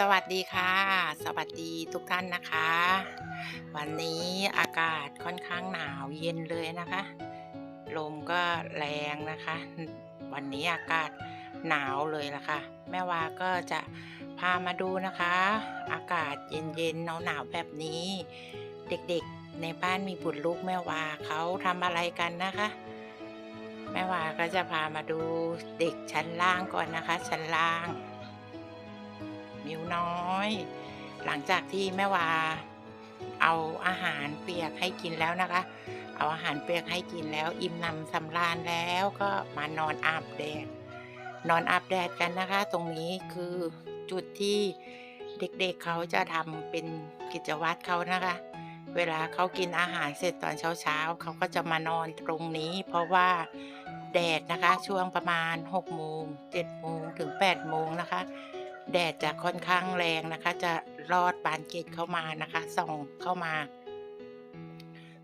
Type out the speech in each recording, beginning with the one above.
สวัสดีค่ะ สวัสดีทุกท่านนะคะ วันนี้อากาศค่อนข้างหนาวเย็นเลยนะคะ ลมก็แรงนะคะ วันนี้อากาศหนาวเลยละค่ะ แม่วาก็จะพามาดูนะคะ อากาศเย็นๆหนาวๆแบบนี้ เด็กๆในบ้านมีบุตรลูกแม่วาเขาทำอะไรกันนะคะ แม่วาก็จะพามาดูเด็กชั้นล่างก่อนนะคะ ชั้นล่าง มิวน้อย หลังจากที่แม่วาเอาอาหารเปียกให้กินแล้วนะคะ เอาอาหารเปียกให้กินแล้วอิ่มหนำสำราญแล้วก็มานอนอาบแดด นอนอาบแดดกันนะคะ ตรงนี้คือจุดที่เด็กๆเเขาจะทำเป็นกิจวัตรเขานะคะ เวลาเขากินอาหารเสร็จตอนเช้าๆเขาก็จะมานอนตรงนี้ เพราะว่าแดดนะคะช่วงประมาณ6โมง7โมงถึง8โมงนะคะ แดดจะค่อนข้างแรงนะคะ จะลอดบานเกตเข้ามานะคะส่องเข้ามา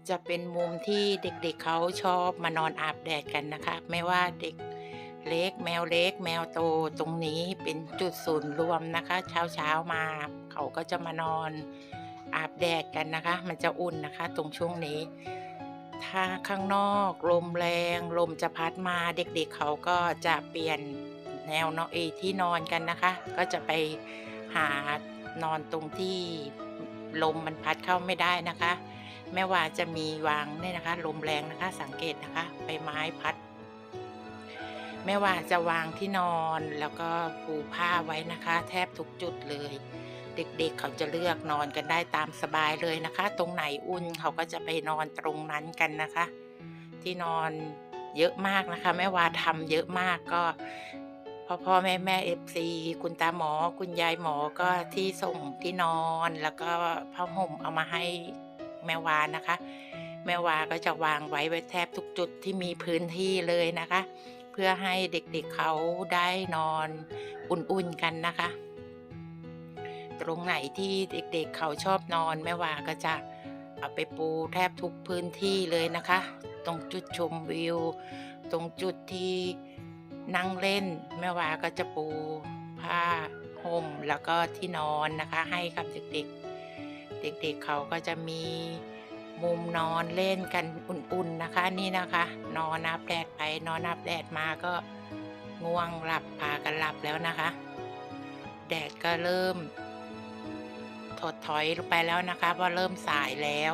จะเป็นมุมที่เด็กๆเเขาชอบมานอนอาบแดดกันนะคะ ไม่ว่าเด็กเล็กแมวเล็ก แมวโตตรงนี้เป็นจุดศูนย์รวมนะคะ เช้าเช้าๆมาเขาก็จะมานอนอาบแดดกันนะคะ มันจะอุ่นนะคะ ตรงช่วงนี้ ถ้าข้างนอกลมแรง ลมจะพัดมาเด็กๆเเขาก็จะเปลี่ยน แนวนอนเอที่นอนกันนะคะ ก็จะไปหานอนตรงที่ลมมันพัดเข้าไม่ได้นะคะ แม้ว่าจะมีวางเนี่ยนะคะ ลมแรงนะคะ สังเกตนะคะใบไม้พัด แม่ว่าจะวางที่นอนแล้วก็ปูผ้าไว้นะคะ แทบทุกจุดเลย เด็กๆเเขาจะเลือกนอนกันได้ตามสบายเลยนะคะ ตรงไหนอุ่นเขาก็จะไปนอนตรงนั้นกันนะคะ ที่นอนเยอะมากนะคะแม่ว่าทำเยอะมากก็ พ่อพ่อแม่แม่เอฟซีคุณตาหมอ คุณยายหมอก็ที่ส่งที่นอนแล้วก็ผ้าห่มเอามาให้แม่วานะคะ แม่วาก็จะวางไว้ไว้แทบทุกจุดที่มีพื้นที่เลยนะคะ เพื่อให้เด็กๆเเขาได้นอนอุ่นๆกันนะคะ ตรงไหนที่เด็กๆเเขาชอบนอน แม่วาก็จะเอาไปปูแทบทุกพื้นที่เลยนะคะ ตรงจุดชมวิว ตรงจุดที่ นั่งเล่นแม่วาก็จะปูผ้าห่มแล้วก็ที่นอนนะคะ ให้กับเด็กๆ เด็กๆเเขาก็จะมีมุมนอนเล่นกันอุ่นๆนะคะนี่นะคะ นอนนับแดดไปนอนนับแดดมาก็ง่วงหลับพากันหลับแล้วนะคะ แดดก็เริ่มถดถอยลงไปแล้วนะคะเพราะเริ่มสายแล้ว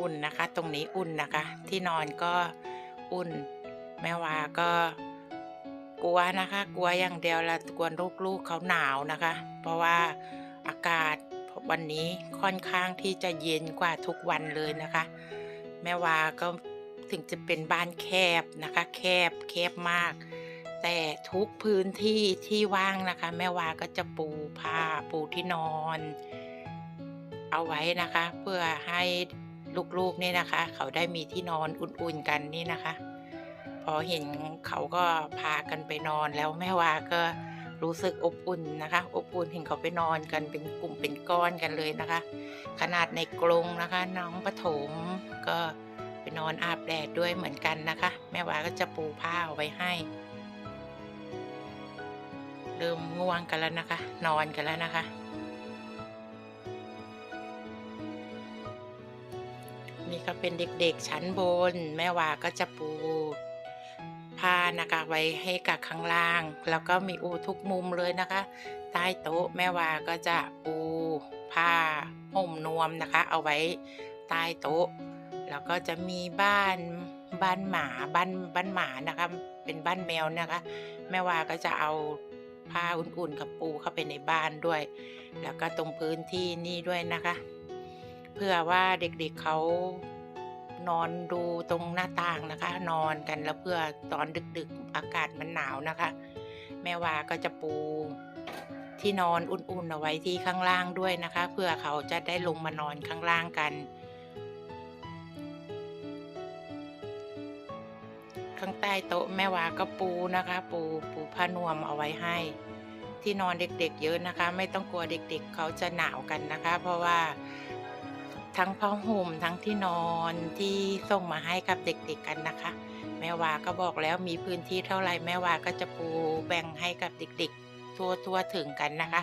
อุ่นนะคะ ตรงนี้อุ่นนะคะ ที่นอนก็อุ่น แม่วาก็กลัวนะคะ กลัวอย่างเดียวละกลัวลูกๆเขาหนาวนะคะ เพราะว่าอากาศวันนี้ค่อนข้างที่จะเย็นกว่าทุกวันเลยนะคะ แม่วาก็ถึงจะเป็นบ้านแคบนะคะ แคบแคบมาก แต่ทุกพื้นที่ที่ว่างนะคะ แม่วาก็จะปูผ้าปูที่นอน เอาไว้นะคะ เพื่อให้ ลูกๆนี่นะคะ เขาได้มีที่นอนอุ่นๆกันนี่นะคะ พอเห็นเขาก็พากันไปนอนแล้วแม่วาก็รู้สึกอบอุ่นนะคะ อบอุ่นเห็นเขาไปนอนกันเป็นกลุ่มเป็นก้อนกันเลยนะคะ ขนาดในกรงนะคะ น้องปฐมก็ไปนอนอาบแดดด้วยเหมือนกันนะคะ แม่วาก็จะปูผ้าเอาไว้ให้เริ่มง่วงกันแล้วนะคะ นอนกันแล้วนะคะ ก็เป็นเด็กๆชั้นบน แม่วาก็จะปูผ้านะคะไว้ให้กับข้างล่าง แล้วก็มีอูทุกมุมเลยนะคะ ใต้โต๊ะแม่วาก็จะปูผ้าห่มนวมนะคะ เอาไว้ใต้โต๊ะ แล้วก็จะมีบ้านบ้านหมาบ้านบ้านหมานะคะ เป็นบ้านแมวนะคะ แม่วาก็จะเอาผ้าอุ่นๆกับปูเข้าไปในบ้านด้วย แล้วก็ตรงพื้นที่นี่ด้วยนะคะ เพื่อว่าเด็กๆเเขา นอนดูตรงหน้าต่างนะคะ นอนกันแล้วเพื่อตอนดึกๆอากาศมันหนาวนะคะ แม่วาก็จะปูที่นอนอุ่นๆเอาไว้ที่ข้างล่างด้วยนะคะ เพื่อเขาจะได้ลงมานอนข้างล่างกัน ข้างใต้โต๊ะแม่วาก็ปูนะคะ ปูปูผ้านวมเอาไว้ให้ ที่นอนเด็กๆเยอะนะคะ ไม่ต้องกลัวเด็กๆ เขาจะหนาวกันนะคะ เพราะว่า ทั้งผ้าห่มทั้งที่นอนที่ส่งมาให้กับเด็กๆกันนะคะ แม่วาก็บอกแล้วมีพื้นที่เท่าไรแม่วาก็จะปูแบ่งให้กับเด็กๆ ทั่วทั่วถึงกันนะคะ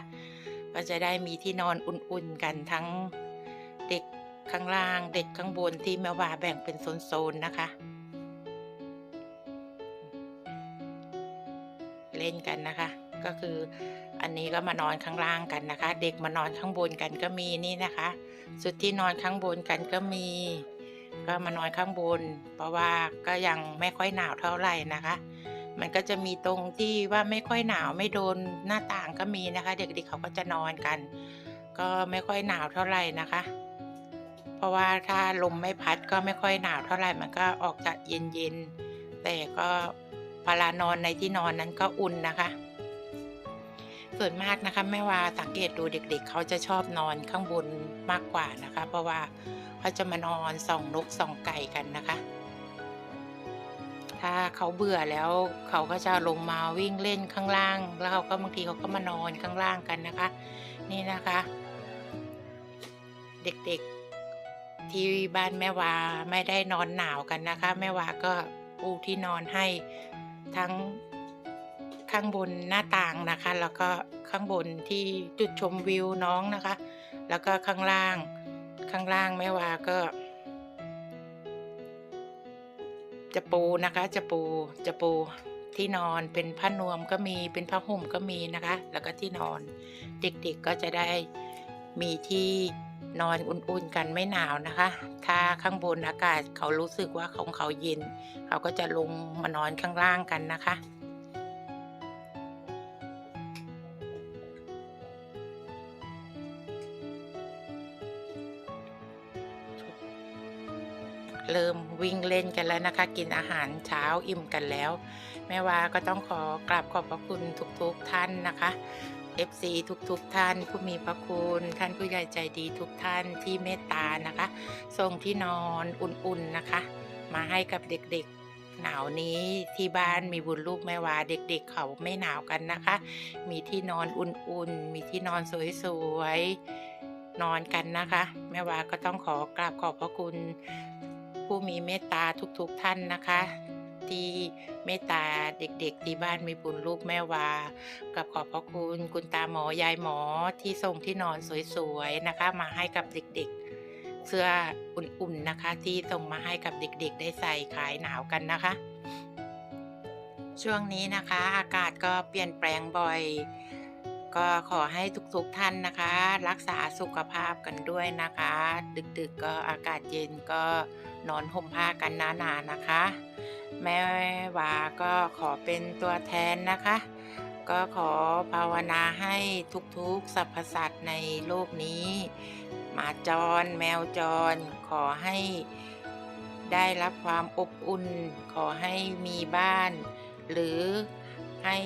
ก็จะได้มีที่นอนอุ่นๆกันทั้งเด็กข้างล่างเด็กข้างบนที่แม่วาแบ่งเป็นโซนๆนะคะ เล่นกันนะคะ ก็คืออันนี้ก็มานอนข้างล่างกันนะคะ เด็กมานอนข้างบนกันก็มีนี่นะคะ สุดที่นอนข้างบนกันก็มี ก็มานอนข้างบน เพราะว่าก็ยังไม่ค่อยหนาวเท่าไหร่นะคะ มันก็จะมีตรงที่ว่าไม่ค่อยหนาวไม่โดนหน้าต่างก็มีนะคะ เด็กๆเขาก็จะนอนกัน ก็ไม่ค่อยหนาวเท่าไหร่นะคะ เพราะว่าถ้าลมไม่พัดก็ไม่ค่อยหนาวเท่าไหร่มันก็ออกจะเย็นๆแต่ก็เวลานอนในที่นอนนั้นก็อุ่นนะคะ ส่วนมากนะคะแม่ว่าสังเกตดูเด็ก ๆ เขาจะชอบนอนข้างบนมากกว่านะคะ เพราะว่าเขาจะมานอนส่องนกส่องไก่กันนะคะ ถ้าเขาเบื่อแล้วเขาก็จะลงมาวิ่งเล่นข้างล่าง แล้วเขาก็บางทีเขาก็มานอนข้างล่างกันนะคะ นี่นะคะ เด็กๆที่บ้านแม่วาไม่ได้นอนหนาวกันนะคะ แม่วาก็ปูที่นอนให้ทั้ง ข้างบนหน้าต่างนะคะ แล้วก็ข้างบนที่จุดชมวิวน้องนะคะ แล้วก็ข้างล่างข้างล่างแม่วาก็ จะปูนะคะจะปูจะปูที่นอนเป็นผ้านวมก็มีเป็นผ้าห่มก็มีนะคะ แล้วก็ที่นอนเด็กๆก็จะได้มีที่นอนอุ่นๆกันไม่หนาวนะคะ ถ้าข้างบนอากาศเขารู้สึกว่าของเขาเย็น เขาก็จะลงมานอนข้างล่างกันนะคะ เริ่มวิ่งเล่นกันแล้วนะคะ กินอาหารเช้าอิ่มกันแล้ว แม่วาก็ต้องขอกราบขอบพระคุณทุกๆท่านนะคะ FC ทุกๆท่านผู้มีพระคุณ ท่านผู้ใหญ่ใจดีทุกท่านที่เมตตานะคะส่งที่นอนอุ่นๆนะคะ มาให้กับเด็กๆหนาวนี้ที่บ้านมีบุญลูกแม่วาเด็ก ๆ เขาไม่หนาวกันนะคะ มีที่นอนอุ่นๆ มีที่นอนสวยๆนอนกันนะคะ แม่วาก็ต้องขอกราบขอบพระคุณ ผู้มีเมตตาทุกๆท่านนะคะ ที่เมตตาเด็กๆ ที่บ้านมีบุญลูกแม่วา กับขอบพระคุณคุณตาหมอยายหมอที่ส่งที่นอนสวยๆนะคะ มาให้กับเด็กๆ เสื้ออุ่นๆนะคะ ที่ส่งมาให้กับเด็กๆ ได้ใส่ขายหนาวกันนะคะ ช่วงนี้นะคะ อากาศก็เปลี่ยนแปลงบ่อย ก็ขอให้ทุกๆท่านนะคะ รักษาสุขภาพกันด้วยนะคะ ดึกๆก็อากาศเย็นก็นอนห่มผ้ากันหนาๆนะคะ แม่วาก็ขอเป็นตัวแทนนะคะ ก็ขอภาวนาให้ทุกๆสรรพสัตว์ในโลกนี้หมาจร แมวจร ขอให้ได้รับความอบอุ่น ขอให้มีบ้าน หรือให้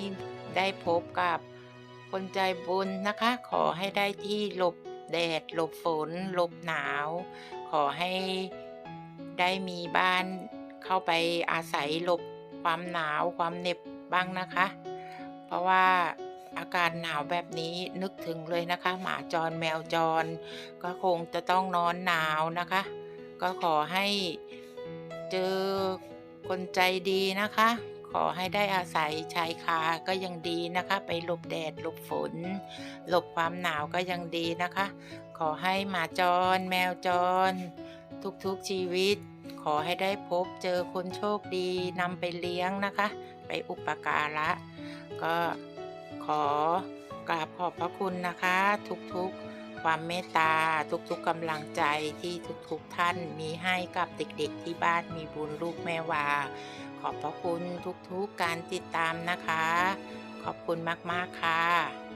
ได้พบกับ คนใจบุญนะคะ ขอให้ได้ที่หลบแดด หลบฝน หลบหนาว ขอให้ได้มีบ้านเข้าไปอาศัยหลบความหนาวความเหน็บบ้างนะคะ เพราะว่าอากาศหนาวแบบนี้นึกถึงเลยนะคะ หมาจรแมวจร ก็คงจะต้องนอนหนาวนะคะ ก็ขอให้เจอคนใจดีนะคะ อให้ได้อาศัยชายคาก็ยังดีนะคะ ไปหลบแดดหลบฝนหลบความหนาวก็ยังดีนะคะ ขอให้หมาจร แมวจร ทุกๆชีวิต ขอให้ได้พบเจอคนโชคดีนำไปเลี้ยงนะคะ ไปอุปการะ ก็ขอกราบขอบพระคุณนะคะ ทุกๆความเมตตาทุกๆกำลังใจที่ทุกๆท่านมีให้กับเด็กๆที่บ้านมีบุญลูกแม่วา ขอบพระคุณทุกๆกการติดตามนะคะ ขอบคุณมากๆค่ะ